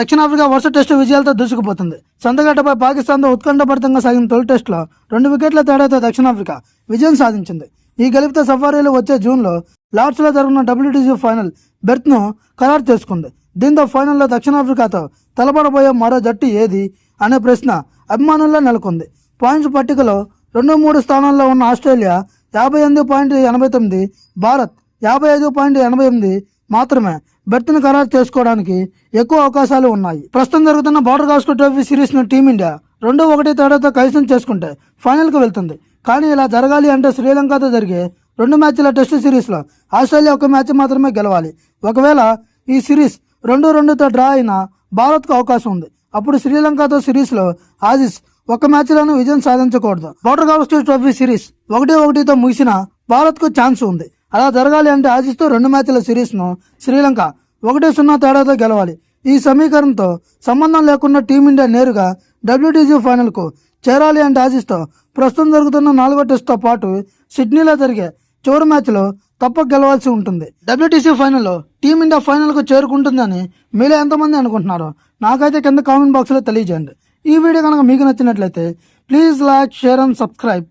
దక్షిణాఫ్రికా వరుస టెస్టు విజయాలతో దూసుకుపోతుంది. సొంతగడ్డపై పాకిస్తాన్తో ఉత్కంఠభరితంగా సాగిన తొలి టెస్టులో రెండు వికెట్ల తేడాతో దక్షిణాఫ్రికా విజయం సాధించింది. ఈ గెలుపుతో సఫారీలు వచ్చే జూన్లో లార్డ్స్లో జరుగుతున్న డబ్ల్యూటీసీ ఫైనల్ బెర్త్ను ఖరారు చేసుకుంది. దీంతో ఫైనల్లో దక్షిణాఫ్రికాతో తలపడబోయే మరో జట్టు ఏది అనే ప్రశ్న అభిమానుల్లో నెలకొంది. పాయింట్స్ పట్టికలో రెండు మూడు స్థానాల్లో ఉన్న ఆస్ట్రేలియా యాభై ఎనిమిది పాయింట్ ఎనభై తొమ్మిది భారత్ యాభై ఐదు పాయింట్ ఎనభై ఎనిమిది మాత్రమే బెర్త్ను ఖరారు చేసుకోవడానికి ఎక్కువ అవకాశాలు ఉన్నాయి. ప్రస్తుతం జరుగుతున్న బార్డర్ గాస్కో ట్రోఫీ సిరీస్ను టీమిండియా రెండు ఒకటి తేడాతో కైసం చేసుకుంటే ఫైనల్కి వెళ్తుంది. కానీ ఇలా జరగాలి అంటే శ్రీలంకతో జరిగే రెండు మ్యాచ్ల టెస్ట్ సిరీస్లో ఆస్ట్రేలియా ఒక మ్యాచ్ మాత్రమే గెలవాలి. ఒకవేళ ఈ సిరీస్ రెండు రెండుతో డ్రా అయినా భారత్కు అవకాశం ఉంది. అప్పుడు శ్రీలంకతో సిరీస్లో ఆజిస్ ఒక మ్యాచ్లోనూ విజయం సాధించకూడదు. బోర్డర్ గవస్కర్ ట్రోఫీ సిరీస్ ఒకటి ఒకటితో ముగిసిన భారత్కు ఛాన్స్ ఉంది. అలా జరగాలి అంటే ఆశిస్తూ రెండు మ్యాచ్ల సిరీస్ను శ్రీలంక ఒకటి సున్నా తేడాతో గెలవాలి. ఈ సమీకరణంతో సంబంధం లేకుండా టీమిండియా నేరుగా డబ్ల్యూటీసీ ఫైనల్కు చేరాలి అంటే ఆశిస్తూ ప్రస్తుతం జరుగుతున్న నాలుగో టెస్ట్తో పాటు సిడ్నీలో జరిగే చివరి మ్యాచ్లో తప్పక గెలవాల్సి ఉంటుంది. డబ్ల్యూటీసీ ఫైనల్లో టీమిండియా ఫైనల్కు చేరుకుంటుందని మీలో ఎంతమంది అనుకుంటున్నారో నాకైతే కింద కామెంట్ బాక్స్లో తెలియజేయండి. ఈ వీడియో కనుక మీకు నచ్చినట్లయితే please like share and subscribe.